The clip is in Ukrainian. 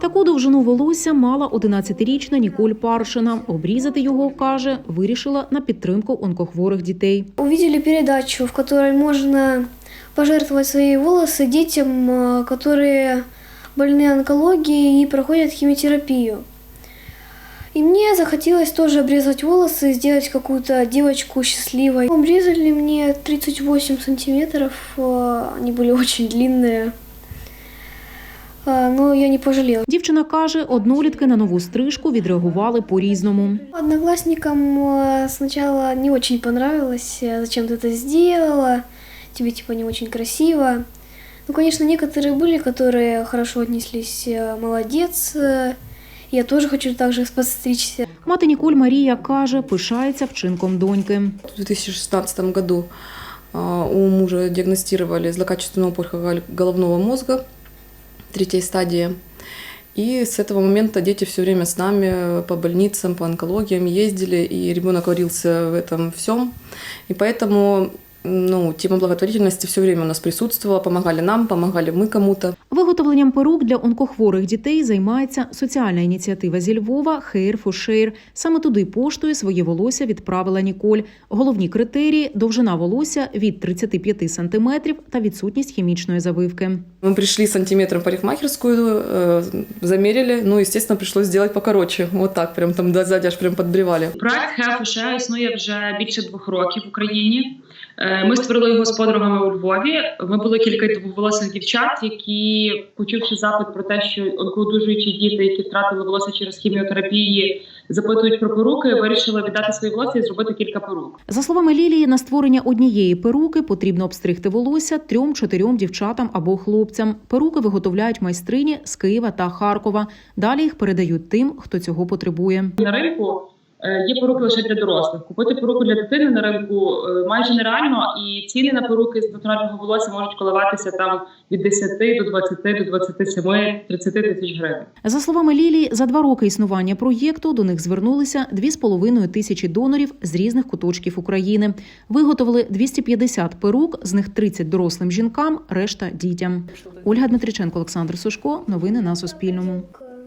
Таку довжину волосся мала 11-річна Ніколь Паршина. Обрізати його, каже, вирішила на підтримку онкохворих дітей. Увидели передачу, в которой можно пожертвовать свои волосы детям, э, которые больны онкологией и проходят химиотерапию. И мне захотелось тоже обрезать волосы, сделать какую-то девочку счастливой. Обрезали мне 38 сантиметров, э, они были очень длинные, Э, но я не пожалела. Дівчина каже, однолітки на нову стрижку відреагували по-різному. Одноклассникам э, сначала не очень понравилось, э, зачем ты это сделала, тебе типа не очень красиво. Ну, конечно, некоторые были, которые хорошо отнеслись, э, молодец. э, Я тоже хочу так же подстричься. Мати Ніколь Марія каже, пишається вчинком доньки. В 2016 году а, у мужа диагностировали злокачественную опухоль головного мозга третьей стадии. И с этого момента дети все время с нами по больницам, по онкологиям ездили, и ребенок варился в этом всем. И поэтому ну, тема благотворительности все время у нас присутствовала, помогали нам, помогали мы кому-то. Виготовленням перук для онкохворих дітей займається соціальна ініціатива зі Львова Hair for Share. Саме туди поштою своє волосся відправила Ніколь. Головні критерії – довжина волосся від 35 см та відсутність хімічної завивки. Мы пришли сантиметром в парикмахерскую, э, замерили, ну, естественно, пришлось сделать покороче. Вот так, прям там до- сзади аж прям подбревали. Проект Health Share існує вже більше двох років в Україні. Е, Ми створили його з подругами у Львові. Ми були кілька волосих дівчат, які, почувши запит про те, що онкодужуючі діти, які втратили волосся через хіміотерапії, запитують про поруки, вирішили віддати свої волосся і зробити кілька порук. За словами Лілії, на створення однієї перуки потрібно обстригти волосся трьом-чотирьом дівчатам або хлопцям. Перуки виготовляють майстрині з Києва та Харкова. Далі їх передають тим, хто цього потребує. На ринку є поруки лише для дорослих. Купити поруку для дитини на ринку е, майже нереально, і ціни на поруки з натурального волосся можуть коливатися там від 10 до 20, до 27, 30 тисяч гривень. За словами Лілії, за два роки існування проєкту до них звернулися 2,5 тисячі донорів з різних куточків України. Виготовили 250 перук, з них 30 дорослим жінкам, решта дітям. Ольга Дмитриченко, Олександр Сушко. Новини на Суспільному.